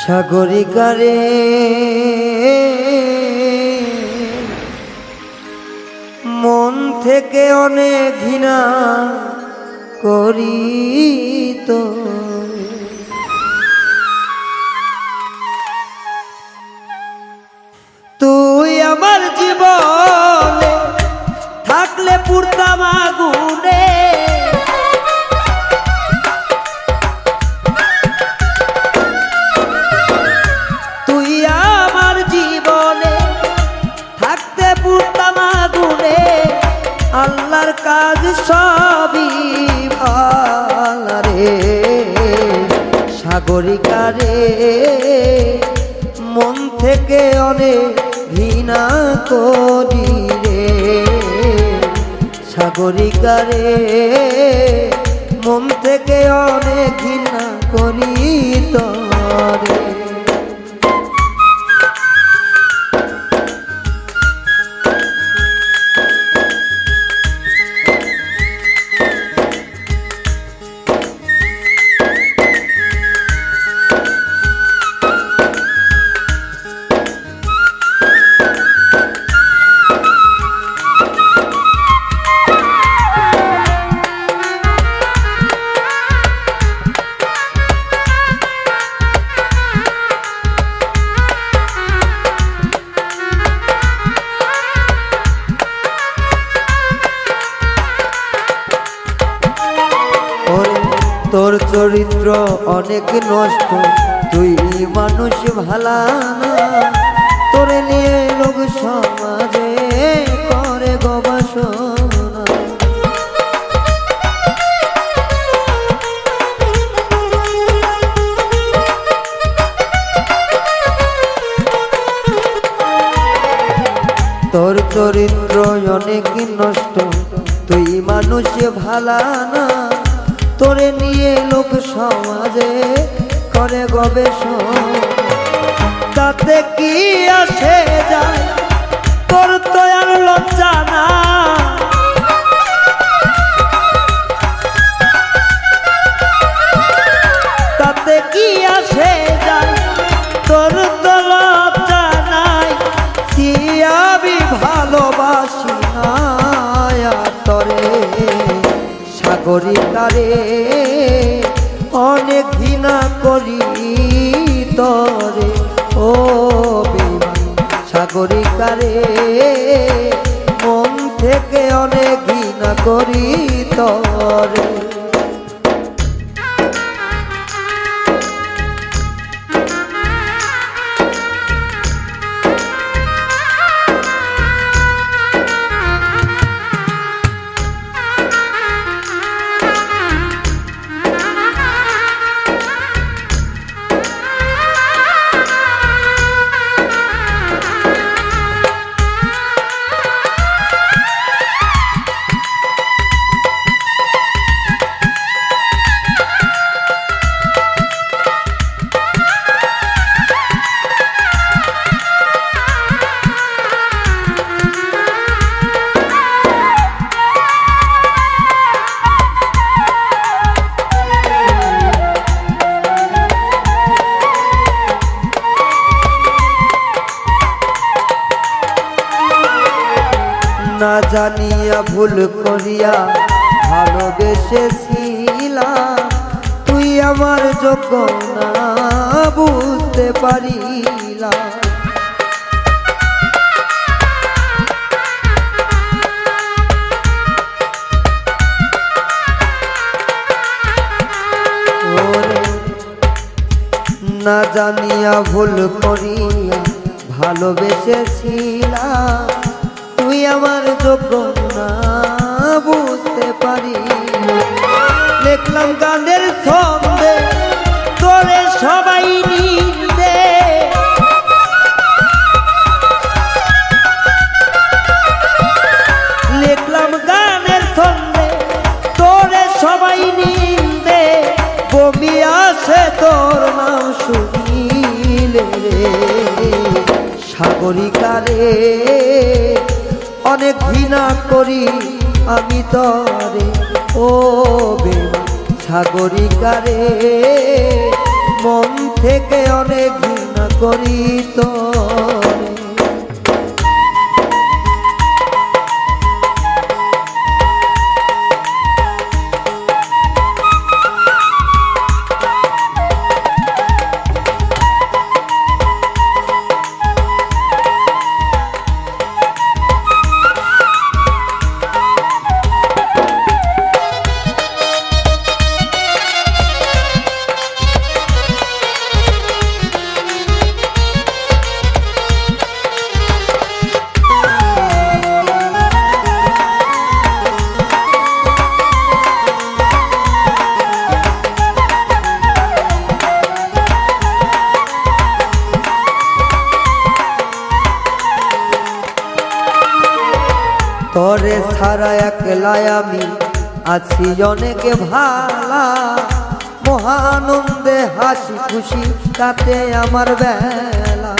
সাগরিকারে মন থেকে অনেক ঘৃণা করি তো। জীবনে থাকলে পুরতাম আগুনে তুই আমার জীবনে থাকতে পুরতাম আগুনে আল্লাহর কাজ সবই ভালারে সাগরিকারে মন থেকে অনেক ঘৃণা করি রে সাগরিকারে মন থেকে অনেক ঘৃণা করি তরে। তোর চরিত্র অনেক নষ্ট, তুই মানুষ ভালা না। তোরে নিয়ে লোক সমাজে করে গবেষণা তোর চরিত্র অনেক নষ্ট, তুই মানুষ ভালা না। তোরে নিয়ে লোক সমাজে করে গবেষণা। তাতে কি আসে যায়? তোর তো আর লজ্জা না। তাতে কি আসে যায়? তোর তো লজ্জা নাই। সিয়াবি ভালোবাসি না। সাগরিকারে অনেক ঘৃণা করি তরে। ও বেমান সাগরিকারে মন থেকে অনেক ঘৃণা করি তরে। জানিয়া ভুল করিয়া ভালোবেসেছিলাম। তুই আমার যোগ্য না বুঝতে পারিলাম। না জানিয়া ভুল করিয়া ভালোবেসেছিলাম। আমার যোগ্য না, বুঝতে পারি। দেখলাম গানের ছন্দে, তোরে সবাই নিন্দে লিখলাম গানের ছন্দে, তোরে সবাই নিন্দে বমি আসে তোর নাম শুনিলে সাগরিকারে। অনেক ঘৃণা করি আমি তরে ও বেমা সাগরিকারে। মন থেকে অনেক ঘৃণা করি তরে। ছাড়া একলাই আমি আছি অনেকে ভালা, মহানন্দে হাসি খুশি, তাতে আমার বেলা।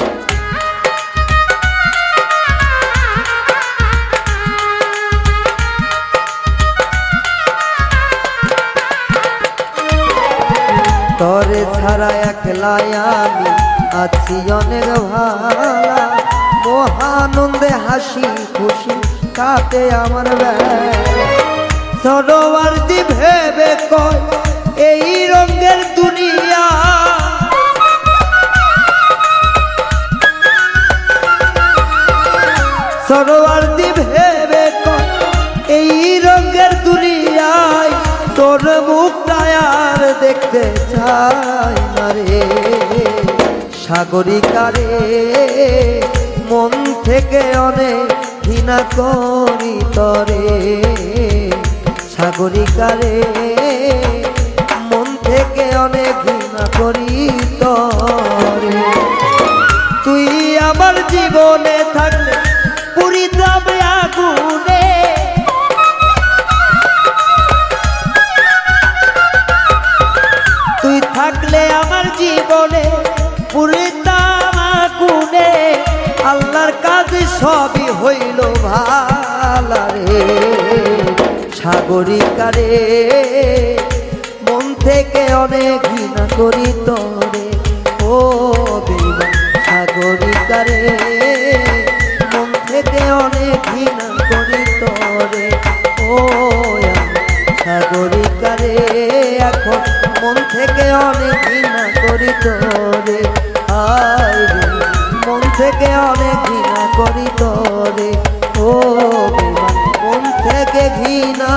তরে ছাড়া একলাই আমি আছি অনেক ভালা, মহানন্দে হাসি খুশি কাটে আমার বেলা। সরোয়ার দি ভেবে এই রঙের দুনিয়া। সরোয়ার দি ভেবে এই রঙের দুনিয়ায় তোর মুখটায় আর দেখতে চাই না রে। সাগরিকারে মন থেকে অনেক ঘৃণা করি তরে, সাগরিকারে। মন থেকে অনেক ঘৃণা করি তরে। তুই আমার জীবনে থাকলে পুরি যাবে আগুনে। তুই থাকলে আমার জীবনে পুরি কাজে সবই হইল ভালারে সাগরিকারে মন থেকে অনেক ঘৃণা করি তরে। ও থেকে অনেক ঘৃণা করি তোরে ও কোন থেকে ঘৃণা